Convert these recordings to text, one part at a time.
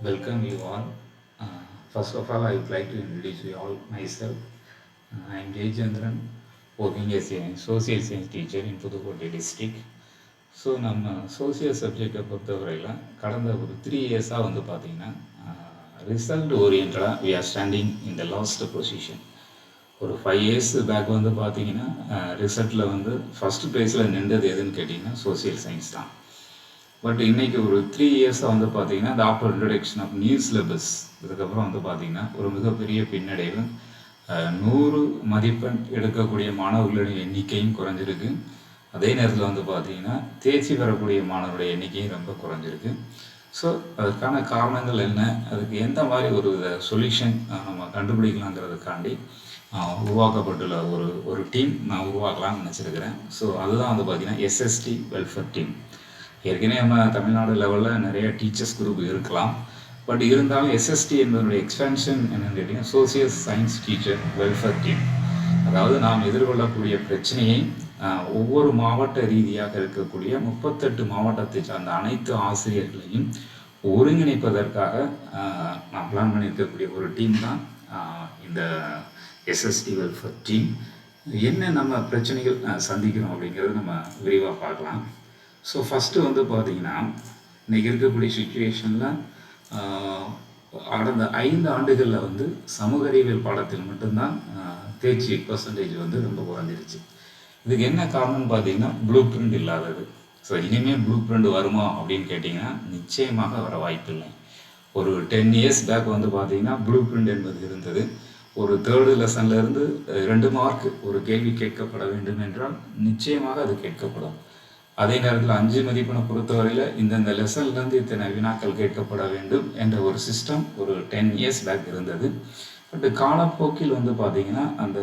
welcome you all. Uh, first of all, I would like to introduce you all myself. Uh, I am Jay Chandran, working as a social science teacher in Pudukkottai district so நம்ம social சப்ஜெக்டை பொறுத்தவரையில் கடந்த ஒரு three இயர்ஸாக வந்து பார்த்தீங்கன்னா result ஓரியன்டாக we are standing in the last position ஒரு ஃபைவ் இயர்ஸ் பேக் வந்து பார்த்தீங்கன்னா uh, ரிசல்ட்டில் வந்து ஃபஸ்ட் ப்ளேஸில் நின்றது எதுன்னு கேட்டிங்கன்னா சோசியல் சயின்ஸ் தான் பட் இன்னைக்கு ஒரு த்ரீ இயர்ஸாக வந்து பார்த்தீங்கன்னா இந்த after introduction of new syllabus இதுக்கப்புறம் வந்து பார்த்தீங்கன்னா ஒரு மிகப்பெரிய பின்னடைவு. நூறு மதிப்பெண் எடுக்கக்கூடிய மாணவர்களுடைய எண்ணிக்கையும் குறைஞ்சிருக்கு. அதே நேரத்தில் வந்து பார்த்தீங்கன்னா தேர்ச்சி பெறக்கூடிய மாணவருடைய எண்ணிக்கையும் ரொம்ப குறைஞ்சிருக்கு. ஸோ அதுக்கான காரணங்கள் என்ன? அதுக்கு எந்த மாதிரி ஒரு சொல்யூஷன் நம்ம கண்டுபிடிக்கலாங்கிறதுக்காண்டி உருவாக்கப்பட்டுள்ள ஒரு ஒரு டீம் நான் உருவாக்கலாம்னு நினச்சிருக்கிறேன். ஸோ அதுதான் வந்து பார்த்தீங்கன்னா எஸ்எஸ்டி வெல்ஃபேர் டீம் ஏற்கனவே நம்ம தமிழ்நாடு லெவலில் நிறைய டீச்சர்ஸ் குரூப் இருக்கலாம். பட் இருந்தாலும் எஸ்எஸ்டி என்பதனுடைய எக்ஸ்பென்ஷன் என்னென்னு கேட்டிங்கன்னா social science teacher welfare team அதாவது நாம் எதிர்கொள்ளக்கூடிய பிரச்சனையை ஒவ்வொரு மாவட்ட ரீதியாக இருக்கக்கூடிய முப்பத்தெட்டு மாவட்டத்தை சார்ந்த அனைத்து ஆசிரியர்களையும் ஒருங்கிணைப்பதற்காக நான் பிளான் பண்ணியிருக்கக்கூடிய ஒரு டீம் தான் இந்த எஸ்எஸ்டி வெல்ஃபேர் டீம் என்ன நம்ம பிரச்சனைகள் சந்திக்கணும் சந்திக்கிறோம் அப்படிங்கிறத நம்ம விரிவாக பார்க்கலாம். ஸோ ஃபஸ்ட்டு வந்து பார்த்தீங்கன்னா இன்றைக்கி இருக்கக்கூடிய சுச்சுவேஷனில் கடந்த ஐந்து ஆண்டுகளில் வந்து சமூக அறிவியல் பாடத்தில் மட்டும்தான் தேர்ச்சி பர்சன்டேஜ் வந்து ரொம்ப குறைஞ்சிருச்சு. இதுக்கு என்ன காரணம்னு பார்த்தீங்கன்னா ப்ளூ பிரிண்ட் இல்லாதது. ஸோ இனிமேல் ப்ளூ பிரிண்ட் வருமா அப்படின்னு கேட்டிங்கன்னா நிச்சயமாக வர வாய்ப்பில்லை ஒரு டென் இயர்ஸ் பேக் வந்து பார்த்தீங்கன்னா ப்ளூ பிரிண்ட் என்பது இருந்தது. ஒரு தேர்டு லெசன்லேருந்து ரெண்டு மார்க் ஒரு கேள்வி கேட்கப்பட வேண்டும் என்றால் நிச்சயமாக அது கேட்கப்படும். அதே நேரத்தில் அஞ்சு மதிப்பெண்ணை பொறுத்தவரையில் இந்தந்த லெசன்லேருந்து இத்தனை வினாக்கள் கேட்கப்பட வேண்டும் என்ற ஒரு சிஸ்டம் ஒரு டென் இயர்ஸ் பேக் இருந்தது. பட் காலப்போக்கில் வந்து பார்த்தீங்கன்னா அந்த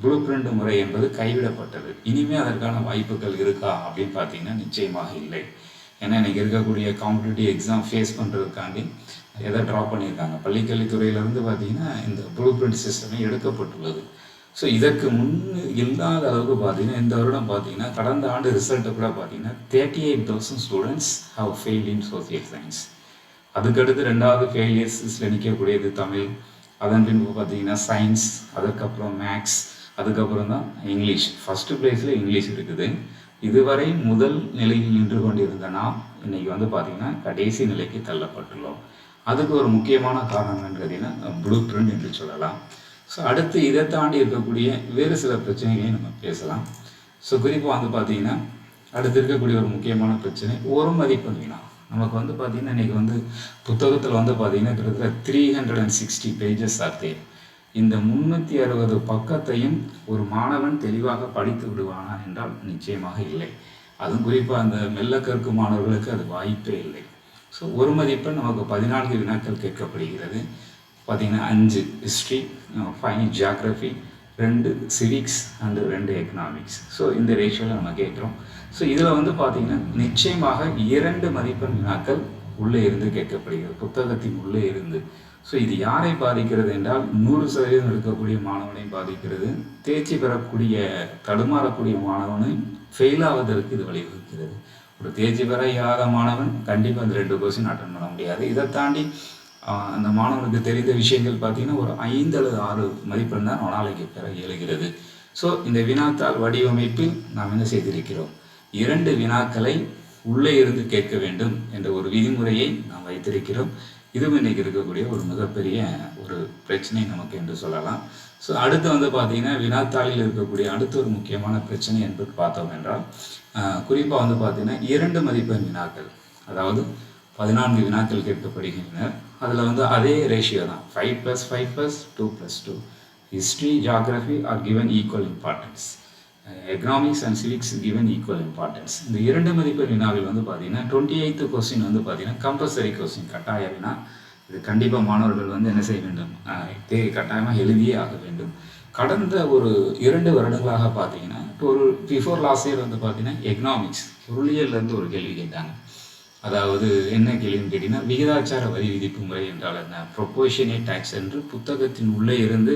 ப்ளூ பிரிண்ட் முறை என்பது கைவிடப்பட்டது. இனிமேல் அதற்கான வாய்ப்புகள் இருக்கா அப்படின்னு பார்த்தீங்கன்னா நிச்சயமாக இல்லை. ஏன்னா இன்னைக்கு இருக்கக்கூடிய காம்படிட்டிவ் எக்ஸாம் ஃபேஸ் பண்ணுறதுக்காண்டி எதை ட்ராப் பண்ணியிருக்காங்க? பள்ளிக்கல்வித்துறையிலேருந்து பார்த்தீங்கன்னா இந்த ப்ளூ பிரிண்ட் சிஸ்டமே எடுக்கப்பட்டுள்ளது. ஸோ இதற்கு முன் இல்லாத அளவுக்கு பார்த்தீங்கன்னா இந்த வருடம் பார்த்தீங்கன்னா கடந்த ஆண்டு ரிசல்ட்டை கூட பார்த்தீங்கன்னா thirty eight thousand students have fail in social science அதுக்கடுத்து ரெண்டாவது ஃபெயிலியர்ஸில் நிற்கக்கூடியது தமிழ். அதன் பின்பு பார்த்தீங்கன்னா சயின்ஸ் அதுக்கப்புறம் மேக்ஸ் அதுக்கப்புறம் தான் இங்கிலீஷ் ஃபஸ்ட்டு ப்ளேஸில் இங்கிலீஷ் இருக்குது. இதுவரை முதல் நிலையில் நின்று கொண்டிருந்த நாம் இன்னைக்கு வந்து பார்த்திங்கன்னா கடைசி நிலைக்கு தள்ளப்பட்டுள்ளோம். அதுக்கு ஒரு முக்கியமான காரணம் என்னன்னு பார்த்தீங்கன்னா ப்ளூ பிரிண்ட் என்று சொல்லலாம். ஸோ அடுத்து இதை தாண்டி இருக்கக்கூடிய வேறு சில பிரச்சனைகளையும் நம்ம பேசலாம். ஸோ குறிப்பாக வந்து பார்த்தீங்கன்னா அடுத்து இருக்கக்கூடிய ஒரு முக்கியமான பிரச்சனை ஒரு மதிப்பு வீணா. நமக்கு வந்து பார்த்தீங்கன்னா இன்றைக்கி வந்து புத்தகத்தில் வந்து பார்த்தீங்கன்னா கிட்டத்தட்ட three hundred and sixty pages ஆர்த்தே இந்த முந்நூற்றி அறுபது பக்கத்தையும் ஒரு மாணவன் தெளிவாக படித்து விடுவானா என்றால் நிச்சயமாக இல்லை. அதுவும் குறிப்பாக அந்த மெல்ல கற்கும் மாணவர்களுக்கு அது வாய்ப்பே இல்லை. ஸோ ஒரு மதிப்பெண் நமக்கு பதினான்கு வினாக்கள் கேட்கப்படுகிறது. பார்த்திங்கன்னா அஞ்சு ஹிஸ்ட்ரி Uh, ஃபைவ் ஜியாகிரஃபி ரெண்டு சிவிக்ஸ் அண்டு ரெண்டு எக்கனாமிக்ஸ் ஸோ இந்த ரேஷியோவில் நம்ம கேட்குறோம். ஸோ இதில் வந்து பார்த்திங்கன்னா நிச்சயமாக இரண்டு மதிப்பெண் வினாக்கள் உள்ளே இருந்து கேட்கப்படுகிறது. புத்தகத்தின் உள்ளே இருந்து. ஸோ இது யாரை பாதிக்கிறது என்றால் நூறு சதவீதம் இருக்கக்கூடிய மாணவனையும் பாதிக்கிறது. தேர்ச்சி பெறக்கூடிய தடுமாறக்கூடிய மாணவனையும் ஃபெயில் ஆவதற்கு இது வழிவகுக்கிறது. ஒரு தேர்ச்சி பெற இயலாத மாணவன் கண்டிப்பாக அந்த ரெண்டு கொஸ்டின் அட்டன் பண்ண முடியாது. இதை தாண்டி அந்த மாணவனுக்கு தெரிந்த விஷயங்கள் பார்த்தீங்கன்னா ஒரு ஐந்து அல்லது ஆறு மதிப்பெண் தான் நாளைக்கு பெற இயலுகிறது. ஸோ இந்த வினாத்தாள் வடிவமைப்பில் நாம் என்ன செய்திருக்கிறோம்? இரண்டு வினாக்களை உள்ளே இருந்து கேட்க வேண்டும் என்ற ஒரு விதிமுறையை நாம் வைத்திருக்கிறோம். இதுவும் இன்னைக்கு இருக்கக்கூடிய ஒரு மிகப்பெரிய ஒரு பிரச்சனை நமக்கு என்று சொல்லலாம். ஸோ அடுத்து வந்து பார்த்தீங்கன்னா வினாத்தாளில் இருக்கக்கூடிய அடுத்த ஒரு முக்கியமான பிரச்சனை என்பது பார்த்தோம் என்றால் குறிப்பாக வந்து பார்த்தீங்கன்னா இரண்டு மதிப்பெண் வினாக்கள். அதாவது பதினான்கு வினாக்கள் கேட்கப்படுகின்றன அதில் வந்து அதே ரேஷியோ தான். Five plus five plus two plus two history geography are given equal importance economics and civics given equal importance இந்த இரண்டு மதிப்பெண் வினாவில் வந்து பார்த்தீங்கன்னா டுவெண்ட்டி எய்த்து கொஸ்டின் வந்து பார்த்தீங்கன்னா கம்பல்சரி கொஸ்டின் கட்டாய வினா. இது கண்டிப்பாக மாணவர்கள் வந்து என்ன செய்ய வேண்டும்? தே கட்டாயமாக எழுதியே ஆக வேண்டும். கடந்த ஒரு இரண்டு வருடங்களாக பார்த்தீங்கன்னா இப்போ ஒரு பிஃபோர் லாஸ்ட் இயர் வந்து பார்த்தீங்கன்னா எக்கனாமிக்ஸ் பொருளியல்லேருந்து ஒரு கேள்வி கேட்டாங்க. அதாவது என்ன கேள்வின்னு கேட்டிங்கன்னா விகிதாச்சார வரி விதிப்பு முறை என்றால் என்ன? ப்ரொபோஷனே டேக்ஸ் என்று புத்தகத்தின் உள்ளே இருந்து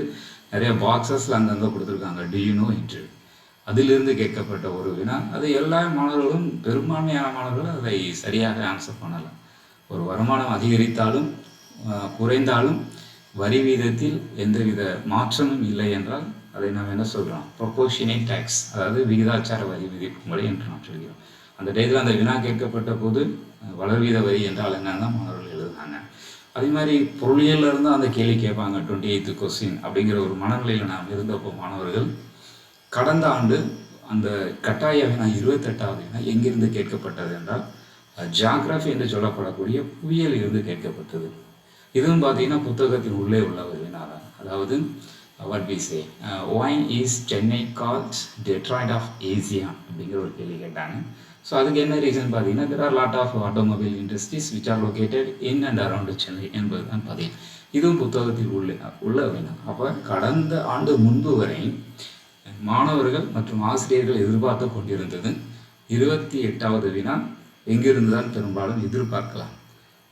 நிறைய பாக்ஸஸில் அங்கங்கே கொடுத்துருக்காங்க. டியூனோ என்று அதிலிருந்து கேட்கப்பட்ட ஒரு வினா. அது எல்லா மாணவர்களும் பெரும்பான்மையான மாணவர்கள் அதை சரியாக ஆன்சர் பண்ணலாம் ஒரு வருமானம் அதிகரித்தாலும் குறைந்தாலும் வரி வீதத்தில் எந்தவித மாற்றமும் இல்லை என்றால் அதை நாம் என்ன சொல்கிறோம் ப்ரொபோஷனே டேக்ஸ் அதாவது விகிதாச்சார வரி விதிப்பு முறை என்று நாம் சொல்கிறோம். அந்த டயத்தில் அந்த வினா கேட்கப்பட்ட போது வளர்வீத வரி என்றால் என்னன்னு தான் மாணவர்கள் எழுதுனாங்க அதே மாதிரி பொருளியலில் இருந்தால் அந்த கேள்வி கேட்பாங்க டுவெண்ட்டி எய்த்து கொஸ்டின் அப்படிங்கிற ஒரு மனநிலையில் நாம் இருந்தப்போ மாணவர்கள் கடந்த ஆண்டு அந்த கட்டாய வினா இருபத்தெட்டாவது வினா எங்கிருந்து கேட்கப்பட்டது என்றால் ஜியாகிரபி என்று சொல்லப்படக்கூடிய புவியியல் இருந்து கேட்கப்பட்டது. இதுவும் பார்த்தீங்கன்னா புத்தகத்தின் உள்ளே உள்ள ஒரு வினா தான். அதாவது what be say why is Chennai calls Detroit of Asia அப்படிங்கிற ஒரு கேள்வி கேட்டாங்க. ஸோ அதுக்கு என்ன ரீசன் பார்த்தீங்கன்னா there are lot of automobile industries which are located in and around Chennai என்பது தான் பதில். இதுவும் புத்தகத்தில் உள்ள உள்ள வினா அப்போ கடந்த ஆண்டு முன்பு வரை மாணவர்கள் மற்றும் ஆசிரியர்கள் எதிர்பார்த்து கொண்டிருந்தது இருபத்தி எட்டாவது வினா எங்கிருந்து தான் பெரும்பாலும் எதிர்பார்க்கலாம்.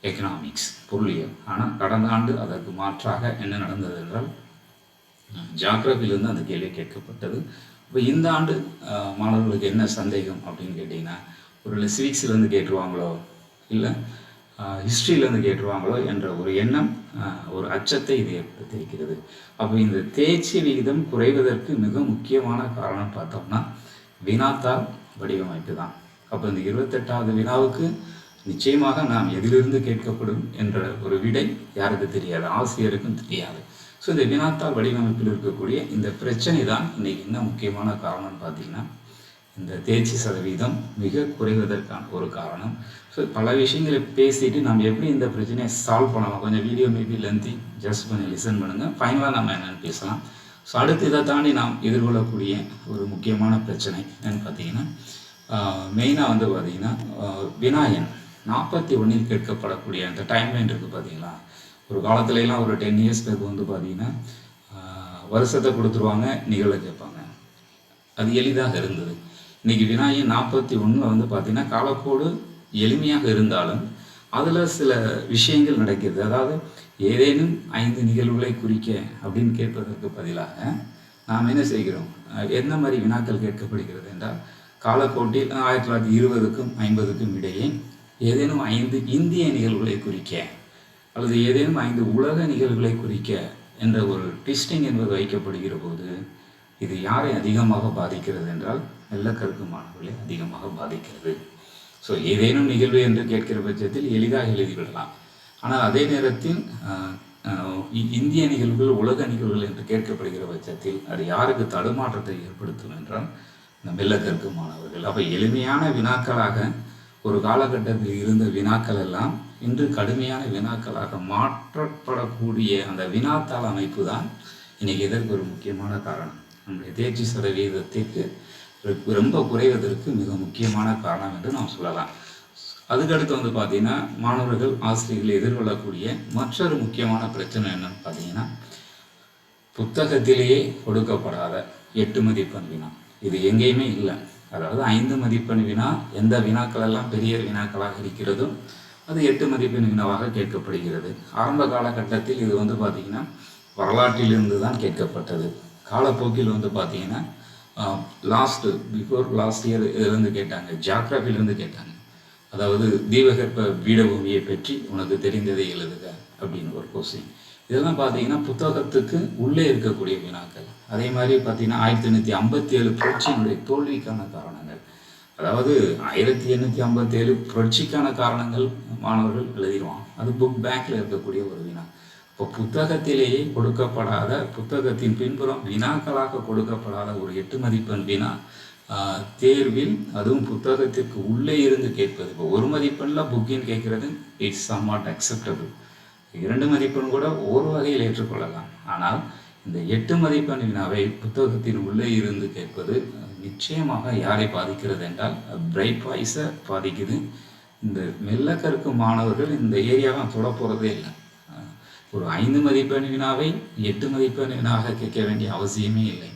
எக்கனாமிக்ஸ் பொருளியல் ஆனால் கடந்த ஆண்டு அதற்கு மாற்றாக என்ன நடந்தது என்றால் ஜாக்ரஃபிலிருந்து அந்த கேள்வி கேட்கப்பட்டது. இப்போ இந்த ஆண்டு மாணவர்களுக்கு என்ன சந்தேகம் அப்படின்னு கேட்டிங்கன்னா ஒரு சிவிக்ஸ்லேருந்து கேட்டுருவாங்களோ இல்லை ஹிஸ்ட்ரியிலேருந்து கேட்டுருவாங்களோ என்ற ஒரு எண்ணம் ஒரு அச்சத்தை இது ஏற்படுத்தியிருக்கிறது. அப்போ இந்த தேர்ச்சி விகிதம் குறைவதற்கு மிக முக்கியமான காரணம் பார்த்தோம்னா வினாத்தால் வடிவமைப்பு தான். அப்போ இந்த இருபத்தெட்டாவது வினாவுக்கு நிச்சயமாக நாம் எதிலிருந்து கேட்கப்படும் என்ற ஒரு விடை யாருக்கு தெரியாது? ஆசிரியருக்கும் தெரியாது. ஸோ இந்த வினாத்தாள் வடிவமைப்பில் இருக்கக்கூடிய இந்த பிரச்சனை தான் இன்றைக்கி என்ன முக்கியமான காரணம்னு பார்த்தீங்கன்னா இந்த தேர்ச்சி சதவீதம் மிக குறைவதற்கான ஒரு காரணம். ஸோ பல விஷயங்களை பேசிட்டு நம்ம எப்படி இந்த பிரச்சனையை சால்வ் பண்ணலாம்? கொஞ்சம் வீடியோ மேபி லென்த்தி ஜஸ்ட் கொஞ்சம் லிசன் பண்ணுங்கள் ஃபைனலாக நம்ம என்னென்னு பேசலாம். ஸோ அடுத்து இதை தாண்டி நாம் எதிர்கொள்ளக்கூடிய ஒரு முக்கியமான பிரச்சனை என்னன்னு பார்த்தீங்கன்னா மெயினாக வந்து பார்த்திங்கன்னா வினாயன் நாற்பத்தி ஒன்றில் கேட்கப்படக்கூடிய அந்த டைம்லைன் இருக்குது பார்த்தீங்களா? ஒரு காலத்துலலாம் ஒரு டென் இயர்ஸ் பேருக்கு வந்து பார்த்தீங்கன்னா வருஷத்தை கொடுத்துருவாங்க நிகழ கேட்பாங்க. அது எளிதாக இருந்தது. இன்னைக்கு வினாயன் நாற்பத்தி ஒன்றில் வந்து பார்த்தீங்கன்னா காலக்கோடு எளிமையாக இருந்தாலும் அதில் சில விஷயங்கள் நடக்கிறது. அதாவது ஏதேனும் ஐந்து நிகழ்வுகளை குறிக்க அப்படின்னு கேட்பதற்கு பதிலாக நாம் என்ன செய்கிறோம்? என்ன மாதிரி வினாக்கள் கேட்கப்படுகிறது என்றால் காலக்கோட்டில் ஆயிரத்தி தொள்ளாயிரத்தி இருபதுக்கும் ஐம்பதுக்கும் இடையே ஏதேனும் ஐந்து இந்திய நிகழ்வுகளை குறிக்க அல்லது ஏதேனும் ஐந்து உலக நிகழ்வுகளை குறிக்க என்ற ஒரு டிஸ்டிங் என்பது வைக்கப்படுகிற போது இது யாரை அதிகமாக பாதிக்கிறது என்றால் வெள்ளக்கருக்கு மாணவர்களை அதிகமாக பாதிக்கிறது. ஸோ ஏதேனும் நிகழ்வு என்று கேட்கிற பட்சத்தில் எளிதாக எழுதிவிடலாம். ஆனால் அதே நேரத்தில் இந்திய நிகழ்வுகள் உலக நிகழ்வுகள் என்று கேட்கப்படுகிற பட்சத்தில் அது யாருக்கு தடுமாற்றத்தை ஏற்படுத்தும் என்றால் இந்த மெல்ல கற்கும் மாணவர்கள். அப்போ எளிமையான வினாக்களாக ஒரு காலகட்டத்தில் இருந்த வினாக்கள் எல்லாம் இன்று கடுமையான வினாக்களாக மாற்றப்படக்கூடிய அந்த வினாத்தாள் அமைப்பு தான் இன்னைக்கு எதற்கு ஒரு முக்கியமான காரணம். நம்முடைய தேர்ச்சி சதவீதத்திற்கு ரொம்ப குறைவதற்கு மிக முக்கியமான காரணம் என்று நாம் சொல்லலாம். அதுக்கடுத்து வந்து பார்த்தீங்கன்னா மாணவர்கள் ஆசிரியர்கள் எதிர்கொள்ளக்கூடிய மற்றொரு முக்கியமான பிரச்சனை என்னன்னு பார்த்தீங்கன்னா புத்தகத்திலேயே கொடுக்கப்படாத எட்டு மதிப்பெண் வினா. இது எங்கேயுமே இல்லை. அதாவது ஐந்து மதிப்பெண் வினா எந்த வினாக்கள் எல்லாம் பெரிய வினாக்களாக இருக்கிறதோ அது எட்டு மதிப்பெண் வினாவாக கேட்கப்படுகிறது. ஆரம்ப காலகட்டத்தில் இது வந்து பார்த்திங்கன்னா வரலாற்றிலிருந்து தான் கேட்கப்பட்டது. காலப்போக்கில் வந்து பார்த்தீங்கன்னா லாஸ்ட்டு பிஃபோர் லாஸ்ட் இயர் இதுலேருந்து கேட்டாங்க ஜாக்ரபிலிருந்து கேட்டாங்க. அதாவது தீபகற்ப பீடபூமியை பற்றி உனக்கு தெரிந்ததை எழுதுக அப்படின்னு ஒரு கொஸ்டின் இதெல்லாம் பார்த்தீங்கன்னா புத்தகத்துக்கு உள்ளே இருக்கக்கூடிய வினாக்கள். அதே மாதிரி பார்த்தீங்கன்னா ஆயிரத்தி எண்ணூற்றி ஐம்பத்தி ஏழு புரட்சியினுடைய தோல்விக்கான காரணங்கள். அதாவது ஆயிரத்தி எண்ணூற்றி ஐம்பத்தேழு புரட்சிக்கான காரணங்கள் மாணவர்கள் எழுதிடுவான் அது புக் பேக்கில் இருக்கக்கூடிய ஒரு வினா. இப்போ புத்தகத்திலேயே கொடுக்கப்படாத புத்தகத்தின் பின்புறம் வினாக்களாக கொடுக்கப்படாத ஒரு எட்டு மதிப்பெண் வினா தேர்வில் அதுவும் புத்தகத்திற்கு உள்ளே இருந்து கேட்பது. இப்போ ஒரு மதிப்பெண்ணில் புக்கின் கேட்குறது இட்ஸ் சம்வாட் அக்செப்டபிள் இரண்டு மதிப்பெண் கூட ஒரு வகையில் ஏற்றுக்கொள்ளலாம். ஆனால் இந்த எட்டு மதிப்பெண் வினாவை புத்தகத்தின் உள்ளே இருந்து கேட்பது நிச்சயமாக யாரை பாதிக்கிறது என்றால் பிரைட் வாய்ஸை பாதிக்குது. இந்த மெல்ல கற்கும் மாணவர்கள் இந்த ஏரியாவை தொட போகிறதே இல்லை. ஒரு ஐந்து மதிப்பெண் வினாவை எட்டு மதிப்பெண் வினாக கேட்க வேண்டிய அவசியமே இல்லை.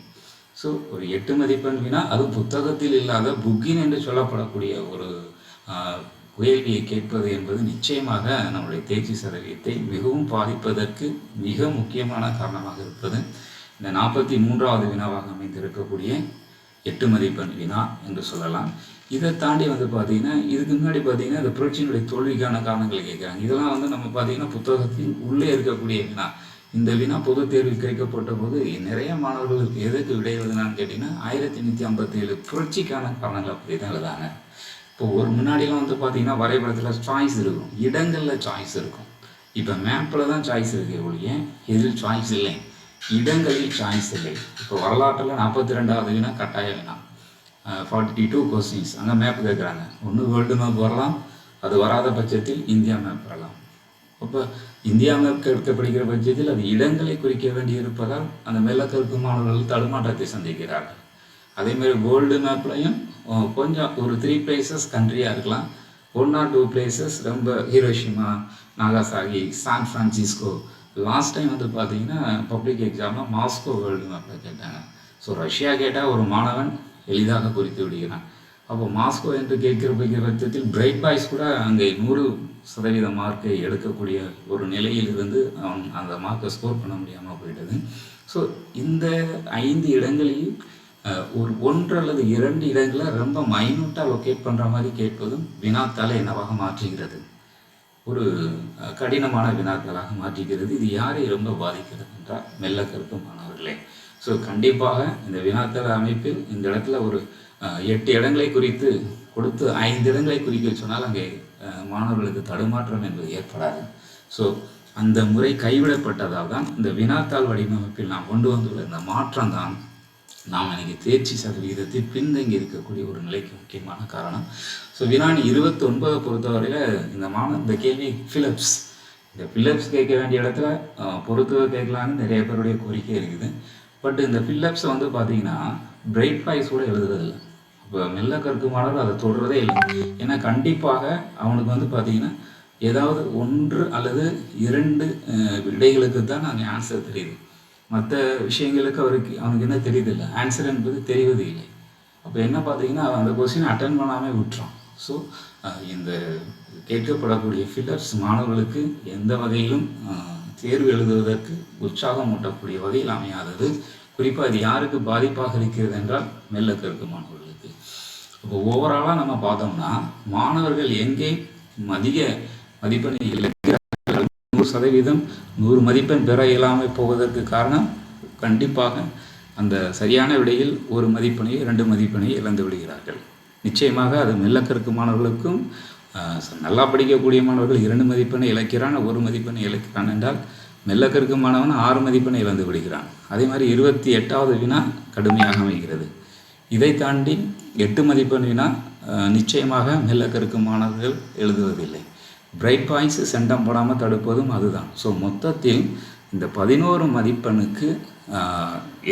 ஸோ ஒரு எட்டு மதிப்பெண் வினா அதுவும் புத்தகத்தில் இல்லாத புக்கின் என்று சொல்லப்படக்கூடிய ஒரு கேள்வியை கேட்பது என்பது நிச்சயமாக நம்முடைய தேர்ச்சி சதவீதத்தை மிகவும் பாதிப்பதற்கு மிக முக்கியமான காரணமாக இருப்பது. இந்த நாற்பத்தி மூன்றாவது வினாவாக அமைந்திருக்கக்கூடிய எட்டு மதிப்பெண் வினா என்று சொல்லலாம். இதை தாண்டி வந்து பார்த்தீங்கன்னா இதுக்கு முன்னாடி பார்த்தீங்கன்னா இந்த புரட்சியினுடைய தோல்விக்கான காரணங்களை கேட்குறாங்க. இதெல்லாம் வந்து நம்ம பார்த்தீங்கன்னா புத்தகத்தின் உள்ளே இருக்கக்கூடிய வினா. இந்த வினா பொதுத் தேர்வில் கேட்கப்பட்ட போது நிறைய மாணவர்கள் எதுக்கு விடையிறதுனான்னு கேட்டிங்கன்னா ஆயிரத்தி எண்ணூற்றி ஐம்பத்தேழு புரட்சிக்கான காரணங்களை பற்றி தான் எழுதாங்க இப்போ ஒரு முன்னாடிலாம் வந்து பார்த்தீங்கன்னா வரைபடத்தில் சாய்ஸ் இருக்கும். இடங்களில் சாய்ஸ் இருக்கும். இப்போ மேப்பில் தான் சாய்ஸ் இருக்கு ஒழிய எதில் சாய்ஸ் இல்லை? இடங்களில் சாய்ஸ் இல்லை. இப்போ வரலாற்றில் நாற்பத்தி ரெண்டாவது வினா கட்டாயம் வேணாம் ஃபார்ட்டி டூ கொஸ்டின்ஸ் அங்கே மேப் கேட்குறாங்க ஒன்று வேர்ல்டு மேப் வரலாம் அது வராத பட்சத்தில் இந்தியா மேப் வரலாம். அப்போ இந்தியா மேப் கேட்கப்படுகிற பட்சத்தில் அது இடங்களை குறிக்க வேண்டியிருப்பதால் அந்த மெல்லக்கருக்கு மாணவர்கள் தடுமாற்றத்தை சந்திக்கிறார்கள். அதேமாதிரி வேர்ல்டு மேப்லையும் கொஞ்சம் ஒரு த்ரீ பிளேசஸ் கண்ட்ரியாக இருக்கலாம். ஒன் ஆர் டூ பிளேசஸ் ரொம்ப Hiroshima Nagasaki San Francisco last time வந்து பார்த்தீங்கன்னா பப்ளிக் எக்ஸாமில் மாஸ்கோ வேர்ல்டு மேப்பில் கேட்டாங்க. ஸோ ரஷ்யா கேட்டால் ஒரு மாணவன் எளிதாக குறித்து விடுகிறான். அப்போ மாஸ்கோ என்று கேட்கிற பட்சத்தில் பிரைட் பாய்ஸ் கூட அங்கே நூறு சதவீத மார்க்கை எடுக்கக்கூடிய ஒரு நிலையில் இருந்து அவன் அந்த மார்க்கை ஸ்கோர் பண்ண முடியாமல் போயிட்டது. ஸோ இந்த ஐந்து இடங்களில் ஒரு ஒன்று அல்லது இரண்டு இடங்களை ரொம்ப மைனூட்டாக லொக்கேட் பண்ணுற மாதிரி கேட்பதும் வினாத்தால் என்னவாக மாற்றுகிறது? ஒரு கடினமான வினாக்களாக மாற்றுகிறது. இது யாரை ரொம்ப பாதிக்கிறது என்றால் மெல்ல கருத்தும் மாணவர்களே. ஸோ கண்டிப்பாக இந்த வினாத்தல் அமைப்பில் இந்த இடத்துல ஒரு எட்டு இடங்களை குறித்து கொடுத்து ஐந்து இடங்களை குறிக்க சொன்னால் அங்கே மாணவர்களுக்கு தடுமாற்றம் என்பது ஏற்படாது. ஸோ அந்த முறை கைவிடப்பட்டதால் தான் இந்த வினாத்தாள் வடிவமைப்பில் நாம் கொண்டு வந்துள்ள இந்த மாற்றம் தான் நாம் இன்றைக்கி தேர்ச்சி சதவிகிதத்தில் பின்தங்கி இருக்கக்கூடிய ஒரு நிலைக்கு முக்கியமான காரணம். ஸோ வினாணி இருபத்தி ஒன்பதை பொறுத்தவரையில் இந்த மாணவ இந்த கேள்வி ஃபிலிப்ஸ் இந்த ஃபிலிப்ஸ் கேட்க வேண்டிய இடத்துல பொறுத்து கேட்கலான்னு நிறைய பேருடைய கோரிக்கை இருக்குது. பட் இந்த ஃபிலிப்ஸ் வந்து பார்த்தீங்கன்னா பிரைட் பாய்ஸோட எழுதுறதில்ல. இப்போ மெல்ல கற்கு மாணவர் அதை தொடுறதே இல்லை. ஏன்னா கண்டிப்பாக அவனுக்கு வந்து பார்த்தீங்கன்னா ஏதாவது ஒன்று அல்லது இரண்டு விடைகளுக்கு தான் நாங்கள் ஆன்சர் தெரியுது. மற்ற விஷயங்களுக்கு அவருக்கு அவனுக்கு என்ன தெரியுதில்லை? ஆன்சர் என்பது தெரிவது இல்லை. அப்போ என்ன பார்த்தீங்கன்னா அவன் அந்த கொஸ்டின் அட்டன் பண்ணாமல் விட்டுறான். ஸோ இந்த கேட்கப்படக்கூடிய ஃபில்லர்ஸ் மாணவர்களுக்கு எந்த வகையிலும் தேர்வு எழுதுவதற்கு உற்சாகம் ஊட்டக்கூடிய வகையில் அமையாதது. குறிப்பாக அது யாருக்கு பாதிப்பாக இருக்கிறது என்றால் மெல்ல கருக்கு மாணவர்களுக்கு. இப்போ ஓவராலாக நம்ம பார்த்தோம்னா மாணவர்கள் எங்கே அதிக மதிப்பெண் இல்லை நூறு சதவீதம் நூறு மதிப்பெண் பெற இயலாமல் போவதற்கு காரணம் கண்டிப்பாக அந்த சரியான விடையில் ஒரு மதிப்பெண்ணை இரண்டு மதிப்பெண்ணை இழந்து விடுகிறார்கள். நிச்சயமாக அது மெல்லக்கருக்கு மாணவர்களுக்கும் நல்லா படிக்கக்கூடிய மாணவர்கள் இரண்டு மதிப்பெண்ணை இழக்கிறான் ஒரு மதிப்பெண்ணை இழக்கிறான் என்றால் மெல்லக்கருக்கு மாணவன் ஆறு மதிப்பெண்ணை இழந்து விடுகிறான். அதே மாதிரி இருபத்தி எட்டாவது வினா கடுமையாக அமைகிறது. இதை தாண்டி எட்டு மதிப்பெண் வினா நிச்சயமாக மெல்லக்கருக்கு மாணவர்கள் எழுதுவதில்லை. பிரைட் பாயிண்ட்ஸ் சென்டம் போடாமல் தடுப்பதும் அதுதான். ஸோ மொத்தத்தில் இந்த பதினோரு மதிப்பெண்ணுக்கு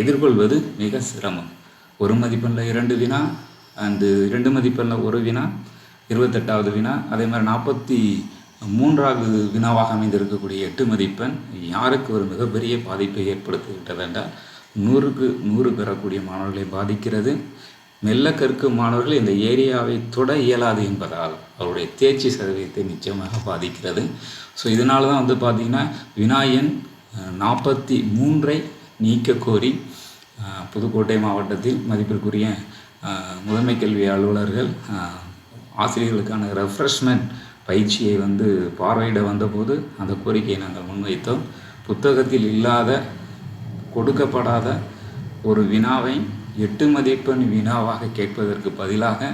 எதிர்கொள்வது மிக சிரமம். ஒரு மதிப்பெண்ணில் இரண்டு வினா அண்டு இரண்டு மதிப்பெண்ணில் ஒரு வினா இருபத்தெட்டாவது வினா அதே மாதிரி நாற்பத்தி மூன்றாவது வினாவாக அமைந்திருக்கக்கூடிய எட்டு மதிப்பெண் யாருக்கு ஒரு மிகப்பெரிய பாதிப்பை ஏற்படுத்திவிட்டது என்றால் நூறுக்கு நூறு பெறக்கூடிய மாணவர்களை பாதிக்கிறது. மெல்ல கற்கும் மாணவர்கள் இந்த ஏரியாவை தொட இயலாது என்பதால் அவருடைய தேர்ச்சி சதவீதத்தை நிச்சயமாக பாதிக்கிறது. ஸோ இதனால தான் வந்து பார்த்திங்கன்னா வினாயன் நாற்பத்தி மூன்றை நீக்க கோரி புதுக்கோட்டை மாவட்டத்தில் மதிப்பிற்குரிய முதன்மை கல்வி அலுவலர்கள் ஆசிரியர்களுக்கான ரெஃப்ரெஷ்மெண்ட் பயிற்சியை வந்து பார்வையிட வந்தபோது அந்த கோரிக்கையை நாங்கள் முன்வைத்தோம். புத்தகத்தில் இல்லாத கொடுக்கப்படாத ஒரு வினாவை எட்டு மதிப்பெண் வினாவாக கேட்பதற்கு பதிலாக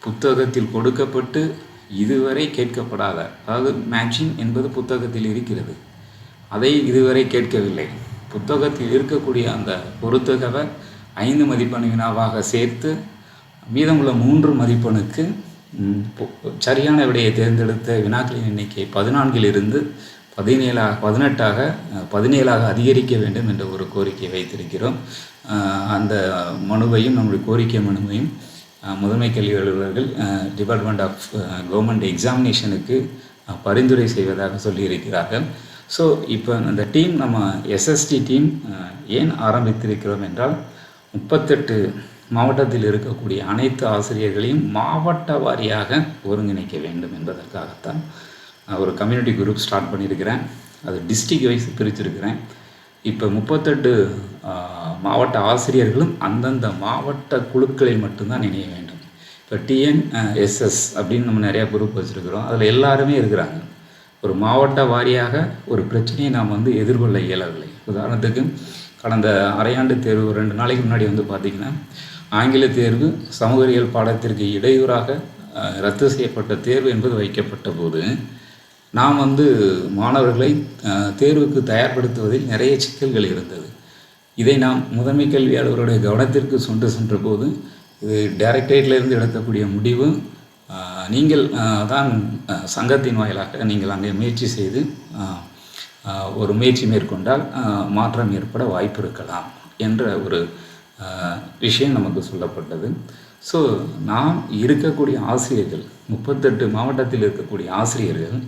புத்தகத்தில் கொடுக்கப்பட்டு இதுவரை கேட்கப்படாத அதாவது மேட்சிங் என்பது புத்தகத்தில் இருக்கிறது. அதை இதுவரை கேட்கவில்லை. புத்தகத்தில் இருக்கக்கூடிய அந்த பொறுத்தகவை ஐந்து மதிப்பெண் வினாவாக சேர்த்து மீதமுள்ள மூன்று மதிப்பெணுக்கு சரியான விடையை தேர்ந்தெடுத்த வினாக்களின் எண்ணிக்கை பதினான்கிலிருந்து பதினேழாக பதினெட்டாக பதினேழாக அதிகரிக்க வேண்டும் என்ற ஒரு கோரிக்கை வைத்திருக்கிறோம். அந்த மனுவையும் நம்முடைய கோரிக்கை மனுவையும் முதன்மை கல்வி அலுவலர்கள் டிபார்ட்மெண்ட் ஆஃப் கவர்மெண்ட் எக்ஸாமினேஷனுக்கு பரிந்துரை செய்வதாக சொல்லியிருக்கிறார்கள். ஸோ இப்போ அந்த டீம் நம்ம எஸ்எஸ்டி டீம் ஏன் ஆரம்பித்திருக்கிறோம் என்றால் முப்பத்தெட்டு மாவட்டத்தில் இருக்கக்கூடிய அனைத்து ஆசிரியர்களையும் மாவட்ட வாரியாக ஒருங்கிணைக்க வேண்டும் என்பதற்காகத்தான் ஒரு கம்யூனிட்டி குரூப் ஸ்டார்ட் பண்ணியிருக்கிறேன். அது டிஸ்ட்ரிக்ட் வைஸ் பிரிச்சிருக்கிறேன். இப்போ முப்பத்தெட்டு மாவட்ட ஆசிரியர்களும் அந்தந்த மாவட்ட குழுக்களில் மட்டும்தான் இணைய வேண்டும். இப்போ டிஎன்எஸ்எஸ் டிஎன் எஸ்எஸ் அப்படின்னு நம்ம நிறையா குரூப் வச்சுருக்கிறோம். அதில் எல்லாருமே இருக்கிறாங்க. ஒரு மாவட்ட வாரியாக ஒரு பிரச்சனையை நாம் வந்து எதிர்கொள்ள இயலவில்லை. உதாரணத்துக்கு கடந்த அரையாண்டு தேர்வு ரெண்டு நாளைக்கு முன்னாடி வந்து பார்த்திங்கன்னா ஆங்கில தேர்வு சமூகவியல் பாடத்திற்கு இடையூறாக ரத்து செய்யப்பட்ட தேர்வு என்பது வைக்கப்பட்ட போது நாம் வந்து மாணவர்களை தேர்வுக்கு தயார்படுத்துவதில் நிறைய சிக்கல்கள் இருந்தது. இதை நாம் முதன்மை கல்வி அலுவலருடைய கவனத்திற்கு சென்று சென்ற போது இது டைரக்டரேட்லேருந்து எடுக்கக்கூடிய முடிவு. நீங்கள் தான் சங்கத்தின் வாயிலாக நீங்கள் அங்கே முயற்சி செய்து ஒரு முயற்சி மேற்கொண்டால் மாற்றம் ஏற்பட வாய்ப்பு இருக்கலாம் என்ற ஒரு விஷயம் நமக்கு சொல்லப்பட்டது. ஸோ நாம் இருக்கக்கூடிய ஆசிரியர்கள் முப்பத்தெட்டு மாவட்டத்தில் இருக்கக்கூடிய ஆசிரியர்கள்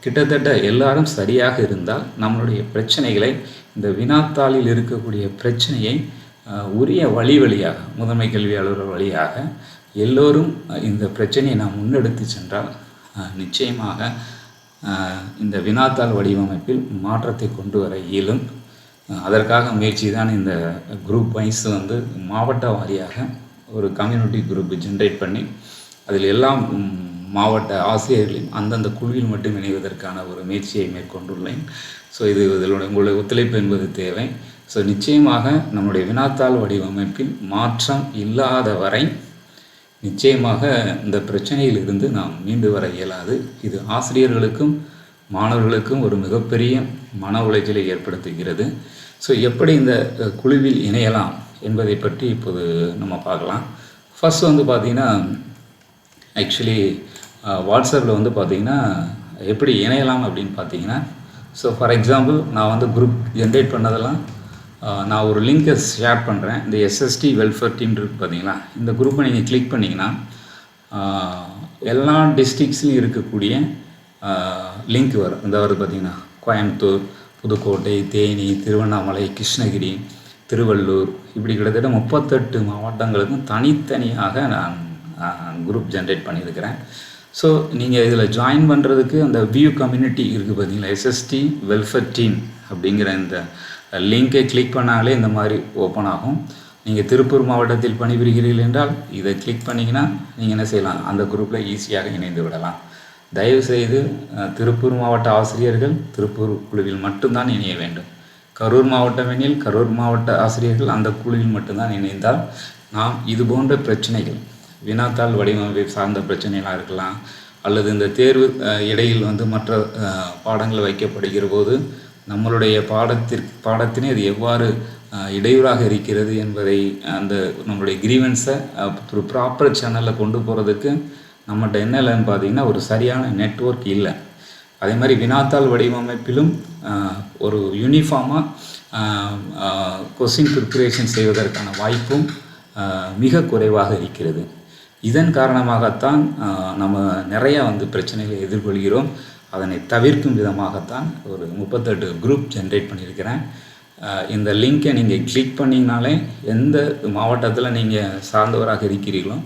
கிட்டத்தட்ட எல்லாரும் சரியாக இருந்தால் நம்மளுடைய பிரச்சனைகளை இந்த வினாத்தாளில் இருக்கக்கூடிய பிரச்சனையை உரிய வழி வழியாக முதன்மை கல்வி அலுவலர் வழியாக எல்லோரும் இந்த பிரச்சனையை நாம் முன்னெடுத்து சென்றால் நிச்சயமாக இந்த வினாத்தாள் வடிவமைப்பில் மாற்றத்தை கொண்டு வர இயலும். அதற்காக முயற்சி தான் இந்த குரூப் வைஸ் வந்து மாவட்ட வாரியாக ஒரு கம்யூனிட்டி குரூப் ஜென்ரேட் பண்ணி அதில் எல்லாம் மாவட்ட ஆசிரியர்களின் அந்தந்த குழுவில் மட்டும் இணைவதற்கான ஒரு முயற்சியை மேற்கொண்டுள்ளேன். ஸோ இது இதனுடைய உங்களுடைய ஒத்துழைப்பு என்பது தேவை. ஸோ நிச்சயமாக நம்முடைய வினாத்தாள் வடிவமைப்பில் மாற்றம் இல்லாத வரை நிச்சயமாக இந்த பிரச்சனையிலிருந்து நாம் மீண்டு வர இயலாது. இது ஆசிரியர்களுக்கும் மாணவர்களுக்கும் ஒரு மிகப்பெரிய மன உளைச்சலை ஏற்படுத்துகிறது. ஸோ எப்படி இந்த குழுவில் இணையலாம் என்பதை பற்றி இப்போது நம்ம பார்க்கலாம். ஃபர்ஸ்ட் வந்து பார்த்திங்கன்னா ஆக்சுவலி வாட்ஸ்அப்பில் வந்து பார்த்திங்கன்னா எப்படி இணையலாம் அப்படின்னு பார்த்தீங்கன்னா ஸோ ஃபார் எக்ஸாம்பிள் நான் வந்து குரூப் ஜென்ரேட் பண்ணதெல்லாம் நான் ஒரு லிங்கை ஷேர் பண்ணுறேன் இந்த எஸ்எஸ்டி வெல்ஃபேர் டீம் இருக்கு பார்த்தீங்களா? இந்த குரூப்பை நீங்கள் கிளிக் பண்ணிங்கன்னா எல்லா டிஸ்ட்ரிக்ஸ்லையும் இருக்கக்கூடிய லிங்க் வரும். இந்த வருது பார்த்திங்கன்னா கோயம்புத்தூர் புதுக்கோட்டை தேனி திருவண்ணாமலை கிருஷ்ணகிரி திருவள்ளூர் இப்படி கிட்டத்தட்ட முப்பத்தெட்டு மாவட்டங்களுக்கும் தனித்தனியாக நான் குரூப் ஜென்ரேட் பண்ணியிருக்கிறேன். ஸோ நீங்கள் இதில் ஜாயின் பண்ணுறதுக்கு அந்த வியூ கம்யூனிட்டி இருக்குது பார்த்தீங்களா எஸ்எஸ்டி வெல்ஃபேர் டீம் அப்படிங்கிற இந்த லிங்கை கிளிக் பண்ணாலே இந்த மாதிரி ஓப்பன் ஆகும். நீங்கள் திருப்பூர் மாவட்டத்தில் பணிபுரிகிறீர்கள் என்றால் இதை கிளிக் பண்ணிங்கன்னா நீங்கள் என்ன செய்யலாம்? அந்த குரூப்பில் ஈஸியாக இணைந்து விடலாம். தயவுசெய்து திருப்பூர் மாவட்ட ஆசிரியர்கள் திருப்பூர் குழுவில் மட்டும்தான் இணைய வேண்டும். கரூர் மாவட்டம் எனில் கரூர் மாவட்ட ஆசிரியர்கள் அந்த குழுவில் மட்டும்தான் இணைந்தால் நாம் இது போன்ற பிரச்சனைகள் வினாத்தாள் வடிவமைப்பு சார்ந்த பிரச்சனைகளாக இருக்கலாம் அல்லது இந்த தேர்வு இடையில் வந்து மற்ற பாடங்கள் வைக்கப்படுகிற போது நம்மளுடைய பாடத்திற்கு பாடத்தினை அது எவ்வாறு இடையூறாக இருக்கிறது என்பதை அந்த நம்மளுடைய கிரீவன்ஸை ஒரு ப்ராப்பர் சேனலில் கொண்டு போகிறதுக்கு நம்மகிட்ட என்ன இல்லைன்னு பார்த்தீங்கன்னா ஒரு சரியான நெட்வொர்க் இல்லை. அதே மாதிரி வினாத்தாள் வடிவமைப்பிலும் ஒரு யூனிஃபார்மாக கொஸ்டின் ப்ரிப்பரேஷன் செய்வதற்கான வாய்ப்பும் மிக குறைவாக இருக்கிறது. இதன் காரணமாகத்தான் நம்ம நிறையா வந்து பிரச்சனைகளை எதிர்கொள்கிறோம். அதனை தவிர்க்கும் விதமாகத்தான் ஒரு முப்பத்தெட்டு குரூப் ஜென்ரேட் பண்ணியிருக்கிறேன். இந்த லிங்கை நீங்கள் கிளிக் பண்ணிங்கனாலே எந்த மாவட்டத்தில் நீங்கள் சார்ந்தவராக இருக்கிறீர்களோ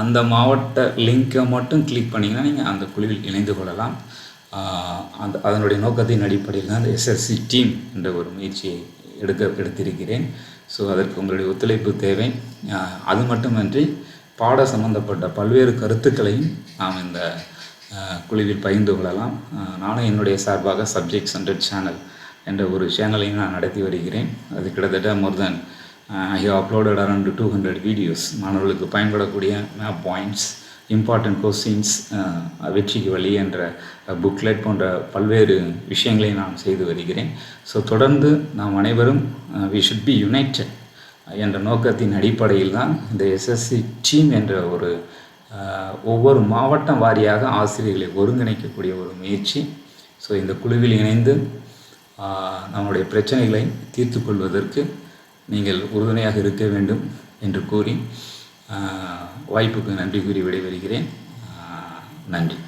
அந்த மாவட்ட லிங்க்கை மட்டும் கிளிக் பண்ணிங்கன்னா நீங்கள் அந்த குழுவில் இணைந்து கொள்ளலாம். அந்த அதனுடைய நோக்கத்தின் அடிப்படையில் தான் அந்த எஸ்எஸ்சி டீம் என்ற ஒரு முயற்சியை எடுக்க எடுத்திருக்கிறேன். ஸோ அதற்கு உங்களுடைய ஒத்துழைப்பு தேவை. அது மட்டுமன்றி பாட சம்பந்தப்பட்ட பல்வேறு கருத்துக்களையும் நாம் இந்த குழுவில் பகிர்ந்து கொள்ளலாம். நானும் என்னுடைய சார்பாக சப்ஜெக்ட் சென்டர் சேனல் என்ற ஒரு சேனலையும் நான் நடத்தி வருகிறேன். அது கிட்டத்தட்ட more then I have uploaded around two hundred videos மாணவர்களுக்கு பயன்படக்கூடிய மேப் பாயிண்ட்ஸ் இம்பார்ட்டன்ட் கொஸ்டின்ஸ் வெற்றிக்கு வழி என்ற புக்லெட் போன்ற பல்வேறு விஷயங்களை நான் செய்து வருகிறேன். ஸோ தொடர்ந்து நாம் அனைவரும் வி ஷுட் பி யுனைடெட் என்ற நோக்கத்தின் அடிப்படையில் தான் இந்த எஸ்எஸ்சி டீம் என்ற ஒரு ஒவ்வொரு மாவட்டம் வாரியாக ஆசிரியர்களை ஒருங்கிணைக்கக்கூடிய ஒரு முயற்சி. ஸோ இந்த குழுவில் இணைந்து நம்முடைய பிரச்சனைகளை தீர்த்து கொள்வதற்கு நீங்கள் உறுதுணையாக இருக்க வேண்டும் என்று கூறி வாய்ப்புக்கு நன்றி கூறி விடைபெறுகிறேன். நன்றி.